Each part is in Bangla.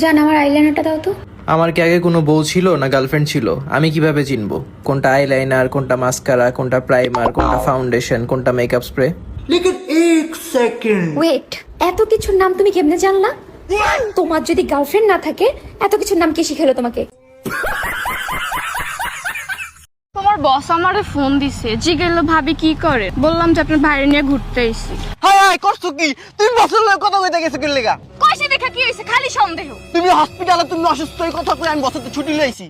জান আমার আইলাইনারটা দাও তো। আমার কি আগে কোনো বউ ছিল না গার্লফ্রেন্ড ছিল? আমি কীভাবে চিনবো? কোনটা আইলাইনার কোনটা মাস্কারা কোনটা প্রাইমার কোনটা ফাউন্ডেশন কোনটা মেকআপ স্প্রে লেকিন এক সেকেন্ড ওয়েট এত কিছুর নাম তুমি কেমনে জানলা? তোমার যদি গার্লফ্রেন্ড না থাকে এত কিছুর নাম কে শিখালো তোমাকে? তোমার বস আমারে ফোন দিছে জিগেল ভাবি কি করে? বললাম যে আপনার বাইরে নিয়ে ঘুরতে এসেছি হায় হায় করছ কি? তুমি বসের লোক কথা কইতে গেছো কি লেগা কি হইছে খালি সন্দেহ। তুমি হসপিটালে তুমি অসুস্থ এই কথা কই আমি বসতে ছুটি লইছি।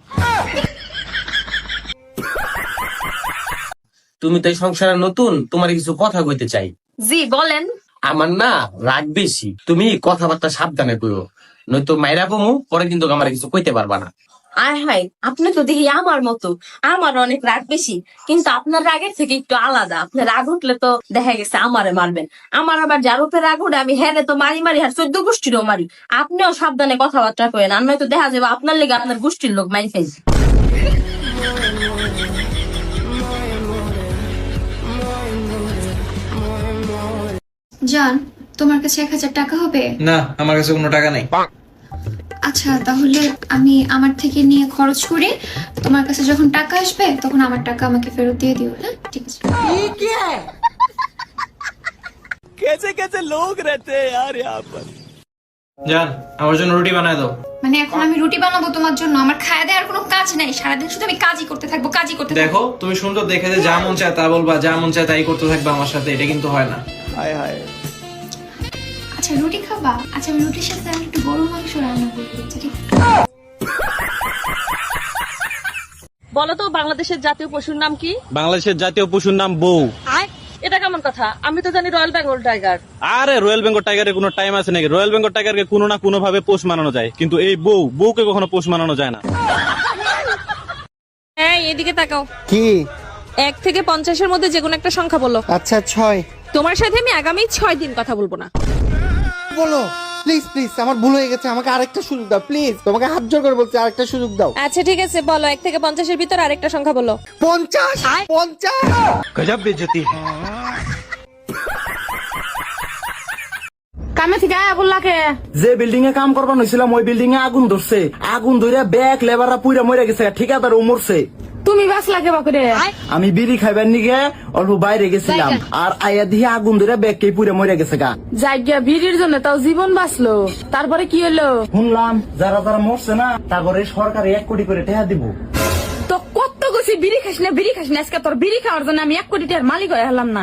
তুমি তো এই সংসারে নতুন তোমার কিছু কথা কইতে চাই। জি বলেন। আমার না রাগ বেশি। তুমি কথাবার্তা সাবধানে কইও। নয়তো মাইরা কমু পরে কিন্তু আমার কিছু কইতে পারবা না। আয় হায় আপনি তো দেখি আমার মতো। আমার অনেক রাগ বেশি কিন্তু আপনার রাগের থেকে একটু আলাদা। আপনার রাগ উঠলে তো দেখা গেছে আমারে মারবেন। আমার আবার যার উপরে রাগ উঠে আমি হ্যাঁ তো মারি মারি আর চোদ্দ গোষ্ঠীরও মারি। আপনিও সাবধানে কথাবার্তা করেন আর নয়তো দেখা যাবে আপনার লেগে আপনার গোষ্ঠীর লোক মারি ফেলছে জান তোমার কাছে এক হাজার টাকা হবে? না আমার কাছে কোনো টাকা নেই। আচ্ছা তাহলে আমি আমার থেকে নিয়ে খরচ করে তোমার কাছে যখন টাকা আসবে তখন আমার টাকা আমাকে ফেরত দিয়ে দিও হ্যাঁ ঠিক আছে कैसे कैसे लोग रहते हैं यार यहाँ पर জান আমার জন্য রুটি বানায় দাও মানে এখন আমি রুটি বানাবো তোমার জন্য আমার খাওয়া দেওয়ার কোনো কাজ নাই সারাদিন শুধু আমি কাজই করতে থাকবো কাজই করতে থাকবো দেখো তুমি সুন্দর দেখে যে যা মন চায় তা বলবা যা মন চায় তাই করতে থাকবে আমার সাথে এটা কিন্তু হয় না हाय हाय আচ্ছা রুটি খাবা? আচ্ছা আমি রুটির সাথে আমি একটু গরু মাংস রান্না করব আচ্ছা, ঠিক? বলো তো বাংলাদেশের জাতীয় পশুর নাম কি? বাংলাদেশের জাতীয় পশুর নাম বউ। আয় এটা কেমন কথা? আমি তো জানি রয়্যাল বেঙ্গল টাইগার। আরে রয়্যাল বেঙ্গল টাইগারের কোনো টাইম আছে নাকি? রয়্যাল বেঙ্গল টাইগারকে কোনো না কোনো ভাবে পোষ মানানো যায়। কিন্তু এই বউ বউকে কখনো পোষ মানানো যায় না। হ্যাঁ এদিকে তাকাও। কি? এক থেকে পঞ্চাশের মধ্যে যে কোনো একটা সংখ্যা বলো। আচ্ছা ছয়। তোমার সাথে আমি আগামী ছয় দিন কথা বলব না। বলো। প্লিজ প্লিজ আমার ভুল হয়ে গেছে আমাকে আরেকটা সুযোগ দাও প্লিজ তোমাকে হাত জোর করে বলছি আরেকটা সুযোগ দাও। আচ্ছা ঠিক আছে বলো এক থেকে পঞ্চাশের ভিতর আরেকটা সংখ্যা বলো। পঞ্চাশ? পঞ্চাশ? গজব বেজতি। কামে থেকে আয়া বললাকে যে বিল্ডিং এ কাম করবার হয়েছিলাম ওই বিল্ডিং এ আগুন ধরছে। আগুন ধরে ব্যাগ লেবাররা পুইরা মরে গেছে ঠিকাদার ও মরছে। তুমি বাস লাগে বাকরে আমি বিড়ি খাইবার নিগে অল্প বাইরে গেছিলাম। আর আয়া দিয়ে আগুন ধরে ব্যাগ কে পুইরা মরে গেছে গা। জায়গা ভিড়ির জন্য তাও জীবন বাঁচলো। তারপরে কি হলো? শুনলাম যারা যারা মরছে না তারপরে সরকার এক কোটি করে টাকা দিব। তো কত গেছি বিড়ি খাস না বিড়ি খাস না আজকে তোর বিড়ি খাওয়ার জন্য আমি এক কোটি টাকার মালিক হয়ে হলাম না।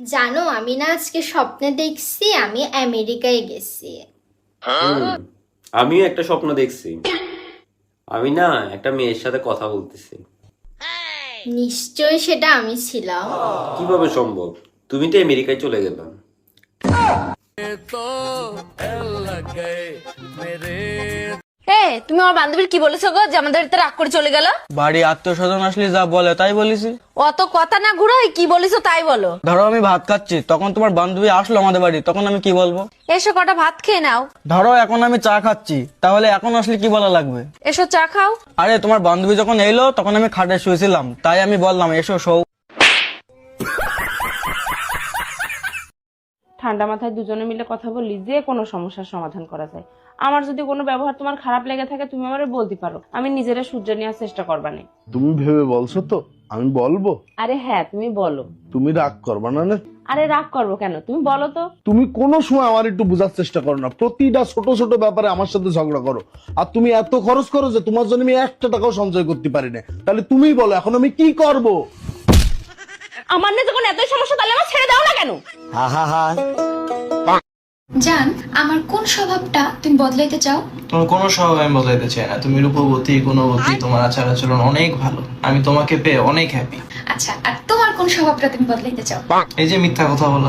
জানো আমি না আজকে স্বপ্নে দেখছি আমি আমেরিকায় গেছি। আমিও একটা স্বপ্ন দেখছি। আমি না একটা মেয়ের সাথে কথা বলতেছি। নিশ্চয়ই সেটা আমি ছিলাম। কীভাবে সম্ভব? তুমি তো আমেরিকায় চলে গেলাম এ তুমি আমার বান্ধবীর কি বলেছ গো যে আমাদের বাড়িতে রাগ করে চলে গেল? বাড়ি আত্মীয় স্বজন আসলে যা বলে তাই বলিছি। অত কথা না ঘুরাই কি বলেছ তাই বলো। ধরো আমি ভাত খাচ্ছি তখন তোমার বান্ধবী আসলো আমাদের বাড়ি তখন আমি কি বলব? এসো কটা ভাত খেয়ে নাও। ধরো এখন আমি চা খাচ্ছি তাহলে এখন আসলে কি বলা লাগবে? এসো চা খাও। আরে তোমার বান্ধবী যখন এলো তখন আমি খাটে শুয়েছিলাম তাই আমি বললাম এসো সৌ ঠান্ডা মাথায় দুজনে মিলে কথা বললি যে কোনো সমস্যার সমাধান করা যায়। আমার যদি কোনো ব্যবহার তোমার খারাপ লেগে থাকে তুমি আমারে বলতে পারো। আমি নিজেরা সূর্য নেওয়ার চেষ্টা করবা না। তুমি ভেবে বলছো তো আমি বলব? আরে হ্যাঁ তুমি বলো। তুমি রাগ করবা না নে? আরে রাগ করব কেন? তুমি বলো তো। তুমি কোনো সময় আমার একটু বোঝার চেষ্টা করো না। প্রতিটা ছোট ছোট ব্যাপারে আমার সাথে ঝগড়া করো। আর তুমি এত খরচ করো যে তোমার জন্য আমি একটা টাকাও সঞ্চয় করতে পারি না। তাহলে তুমি বলো এখন আমি কি করব? আমার না যখন এতই সমস্যা তাহলে আমার ছেড়ে দাও না কেন? হা হা হা। জান আমার কোন স্বভাবটা তুমি বদলাইতে চাও? তোমার কোনো স্বভাব আমি বদলাইতে চাই না। তুমি রূপবতী গুণবতী তোমার আচার আচরণ অনেক ভালো। আমি তোমাকে পেয়ে অনেক হ্যাপি আচ্ছা আর তোমার কোন স্বভাবটা তুমি বদলাইতে চাও? এই যে মিথ্যা কথা বলা।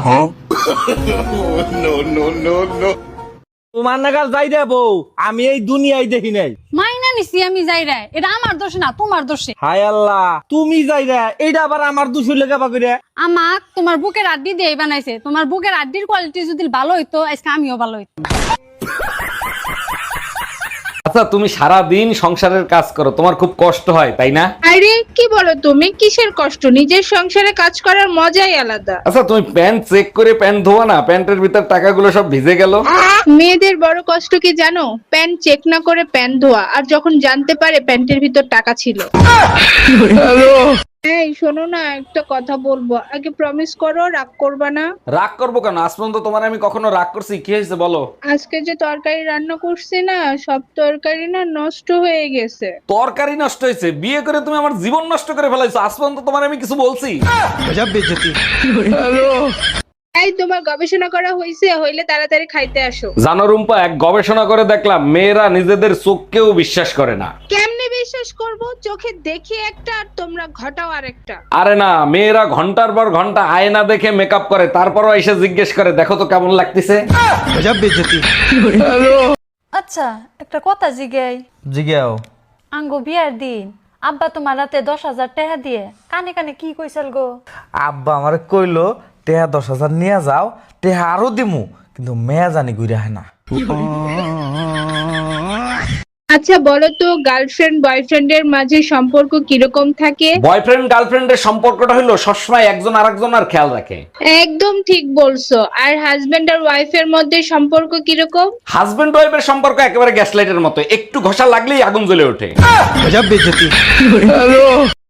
তোমার নাগাল যাই বউ আমি এই দুনিয়ায় দেখি নাই। মাইনা নিছি আমি যাই রে। এটা আমার দোষ না তোমার দোষে। হায় আল্লাহ তুমি যাই রে এইটা আবার আমার দুশো লেগে পাকরে আমাক তোমার বুকের আড্ডি দিয়ে বানাইছে। তোমার বুকের আড্ডির কোয়ালিটি যদি ভালো হইতো আজকে আমিও ভালো হইতো আচ্ছা তুমি সারা দিন সংসারের কাজ করো তোমার খুব কষ্ট হয় তাই না? আরে কি বলো তুমি? কিসের কষ্ট? নিজের সংসারে কাজ করার মজাই আলাদা। আচ্ছা তুমি প্যান্ট চেক করে প্যান্ট ধোয়া না? প্যান্টের ভিতর টাকাগুলো সব ভিজে গেল? মেয়েদের বড় কষ্ট কি জানো? প্যান্ট চেক না করে প্যান্ট ধোয়া। আর যখন জানতে পারে প্যান্টের ভিতর টাকা ছিল। এই শোনো না একটা কথা বলব। আগে প্রমিস করো রাগ করবা না। রাগ করব কেন? আজ পর্যন্ত তোমার আমি কখনো রাগ করছি কি হয়েছে বলো? আজকে যে তরকারি রান্না করছি না সব তরকারি না নষ্ট হয়ে গেছে। তরকারি নষ্ট হয়েছে। বিয়ে করে তুমি আমার জীবন নষ্ট করে ফেলাইছো। আজ পর্যন্ত তোমার আমি কিছু বলছি। এই তোমার গবেষণা করা হয়েছে হইলে তাড়াতাড়ি খাইতে আসো। জানো রুম্পা এক গবেষণা করে দেখলাম মেয়েরা নিজেদের চোখকেও বিশ্বাস করে না। কেমনে বিশ্বাস করব? চোখে দেখি একটা আর তোমরা ঘটাও আরেকটা। আরে না মেয়েরা ঘণ্টার পর ঘণ্টা আয়না দেখে মেকআপ করে তারপরও এসে জিজ্ঞেস করে দেখো তো কেমন লাগতেছে? আচ্ছা একটা কথা জিগাই। জিজ্ঞাও আঙ্গো বিয়ার দিন আব্বা তোমার রাতে দশ হাজার টাকা দিয়ে কানে কানে কি কইসাল গো? আব্বা আমার কইলো টেহা দশ হাজার নিয়ে যাও টেহা আরও দিমু কিন্তু মেয়া জানি ঘুরে হয় না। আচ্ছা বলো তো গার্লফ্রেন্ড বয়ফ্রেন্ডের মাঝে সম্পর্ক কীরকম থাকে? বয়ফ্রেন্ড গার্লফ্রেন্ডের সম্পর্কটা হলো সবসময় একজন আরেকজনের খেয়াল রাখে। একদম ঠিক বলছো। আর হাজবেন্ড আর ওয়াইফের মধ্যে সম্পর্ক কীরকম? হাজবেন্ড ওয়াইফের সম্পর্ক একেবারে গ্যাস লাইটের মতো। একটু ঘষা লাগলেই আগুন জ্বলে ওঠে।